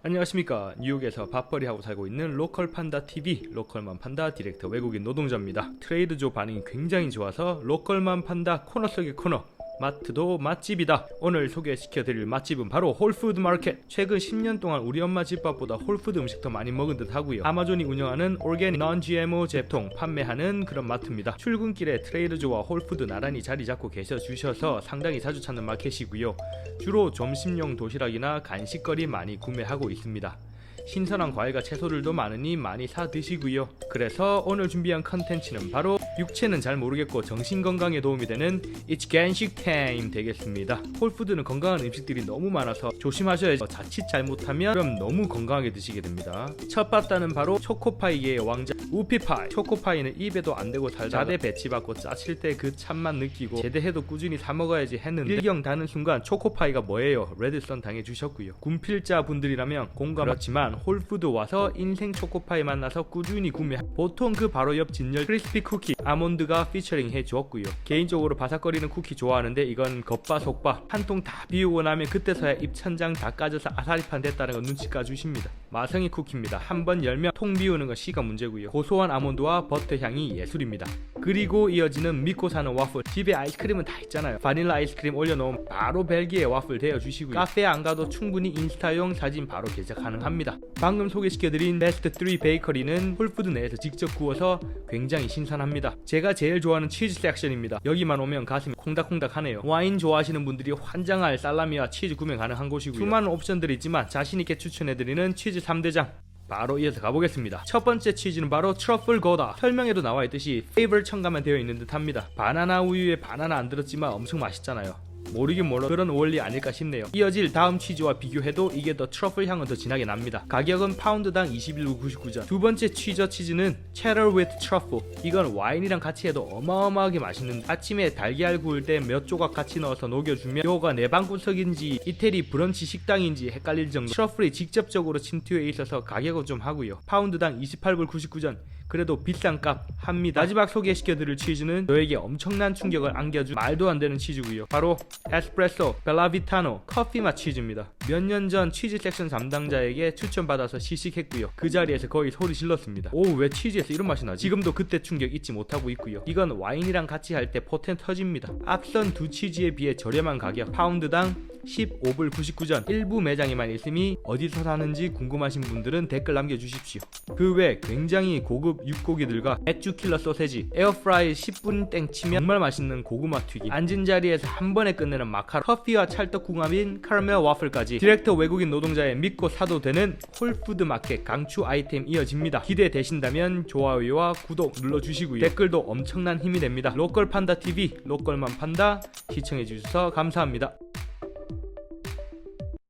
안녕하십니까. 뉴욕에서 밥벌이하고 살고 있는 로컬 판다 TV 로컬만 판다 디렉터 외국인 노동자입니다. 트레이드조 반응이 굉장히 좋아서 로컬만 판다 코너 속의 코너 마트도 맛집이다. 오늘 소개시켜드릴 맛집은 바로 홀푸드 마켓. 최근 10년 동안 우리 엄마 집밥보다 홀푸드 음식 더 많이 먹은 듯 하고요. 아마존이 운영하는 올게닉 non GMO 제품 판매하는 그런 마트입니다. 출근길에 트레이드조와 홀푸드 나란히 자리 잡고 계셔 주셔서 상당히 자주 찾는 마켓이고요. 주로 점심용 도시락이나 간식거리 많이 구매하고 있습니다. 신선한 과일과 채소들도 많으니 많이 사 드시고요. 그래서 오늘 준비한 컨텐츠는 바로 육체는 잘 모르겠고 정신 건강에 도움이 되는 It's 간식 타임 되겠습니다. 홀푸드는 건강한 음식들이 너무 많아서 조심하셔야죠. 자칫 잘못하면 그럼 너무 건강하게 드시게 됩니다. 첫 봤다는 바로 초코파이의 왕자 우피파이. 초코파이는 입에도 안 대고 살다가 자대 배치받고 짜칠 때 그 참맛 느끼고 제대해도 꾸준히 사 먹어야지 했는데 일경 다는 순간 초코파이가 뭐예요? 레드선 당해주셨고요. 군필자 분들이라면 공감 그렇지만 홀푸드 와서 인생 초코파이 만나서 꾸준히 구매 보통 그 바로 옆 진열 크리스피 쿠키 아몬드가 피처링 해주었고요. 개인적으로 바삭거리는 쿠키 좋아하는데 이건 겉바 속바 한 통 다 비우고 나면 그때서야 입천장 다 까져서 아사리판 됐다는 거 눈치 까주십니다. 마성이 쿠키입니다. 한 번 열면 통 비우는 건 시가 문제고요. 고소한 아몬드와 버터 향이 예술입니다. 그리고 이어지는 믿고 사는 와플. 집에 아이스크림은 다 있잖아요. 바닐라 아이스크림 올려놓으면 바로 벨기에 와플 데워 주시고요. 카페 안 가도 충분히 인스타용 사진 바로 게재 가능합니다. 방금 소개시켜드린 베스트 3 베이커리는 홀푸드 내에서 직접 구워서 굉장히 신선합니다. 제가 제일 좋아하는 치즈 섹션입니다. 여기만 오면 가슴이 콩닥콩닥하네요. 와인 좋아하시는 분들이 환장할 살라미와 치즈 구매 가능한 곳이고요. 수많은 옵션들이 있지만 자신있게 추천해드리는 치즈 3대장 바로 이어서 가보겠습니다. 첫 번째 치즈는 바로 트러플 고다. 설명에도 나와 있듯이 페이블 첨가만 되어 있는 듯합니다. 바나나 우유에 바나나 안 들었지만 엄청 맛있잖아요. 모르긴 몰라 그런 원리 아닐까 싶네요. 이어질 다음 치즈와 비교해도 이게 더 트러플 향은 더 진하게 납니다. 가격은 파운드당 21.99전. 두 번째 취저 치즈는 cheddar with truffle. 이건 와인이랑 같이 해도 어마어마하게 맛있는 아침에 달걀 구울 때 몇 조각 같이 넣어서 녹여주면 요가 내 방구석인지 이태리 브런치 식당인지 헷갈릴 정도 트러플이 직접적으로 침투해 있어서 가격은 좀 하고요. 파운드당 28불 99전. 그래도 비싼 값 합니다. 마지막 소개시켜드릴 치즈는 저에게 엄청난 충격을 안겨준 말도 안 되는 치즈고요. 바로 에스프레소 벨라비타노 커피 맛 치즈입니다. 몇 년 전 치즈 섹션 담당자에게 추천받아서 시식했고요. 그 자리에서 거의 소리 질렀습니다. 오 왜 치즈에서 이런 맛이 나지? 지금도 그때 충격 잊지 못하고 있고요. 이건 와인이랑 같이 할 때 포텐 터집니다. 앞선 두 치즈에 비해 저렴한 가격 파운드당 15불 99전 일부 매장에만 있음이 어디서 사는지 궁금하신 분들은 댓글 남겨주십시오. 그 외 굉장히 고급 육고기들과 맥주 킬러 소세지, 에어프라이 10분 땡 치면 정말 맛있는 고구마 튀김, 앉은 자리에서 한 번에 끝내는 마카롱, 커피와 찰떡궁합인 카라멜 와플까지 디렉터 외국인 노동자의 믿고 사도 되는 홀푸드 마켓 강추 아이템 이어집니다. 기대되신다면 좋아요와 구독 눌러주시고요. 댓글도 엄청난 힘이 됩니다. 로컬 판다 TV, 로컬만 판다 시청해주셔서 감사합니다.